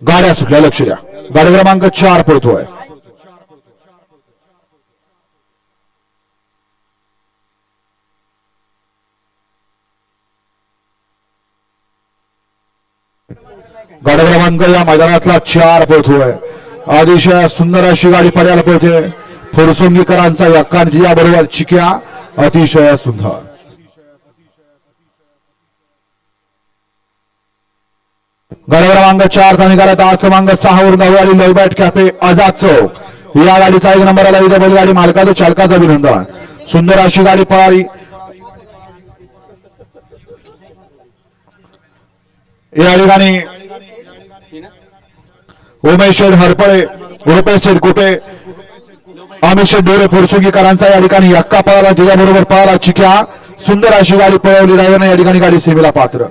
गाड्या सुटल्या लक्ष द्या. गाडी क्रमांक चार पडतोय. गाडी क्रमांक या मैदानातला चार पळतोय अतिशय सुंदर अशी गाडी पडायला पळते फुरसुंगीकरांचा या या बरोबर चिक्या अतिशय सुंदर. गाडी क्रमांक चारचा निघाला आज क्रमांक सहावरून गाडी लोईबॅट कॅफे आझाद चौक. या गाडीचा एक नंबर आला इथे बैलगाडी मालकाचं चालकाचं अभिनंदन. सुंदर अशी गाडी पळाली या ठिकाणी उमेश शेठ हरपळे रुपेश शेठ कुपे अमित शेठ डोरे फुरसुगीकरांचा या ठिकाणी यक्का पळाला त्याच्याबरोबर पळाला चिक्या. सुंदर अशी गाडी पळवली ड्रायव्हरने या ठिकाणी गाडी सेवेला पात्र.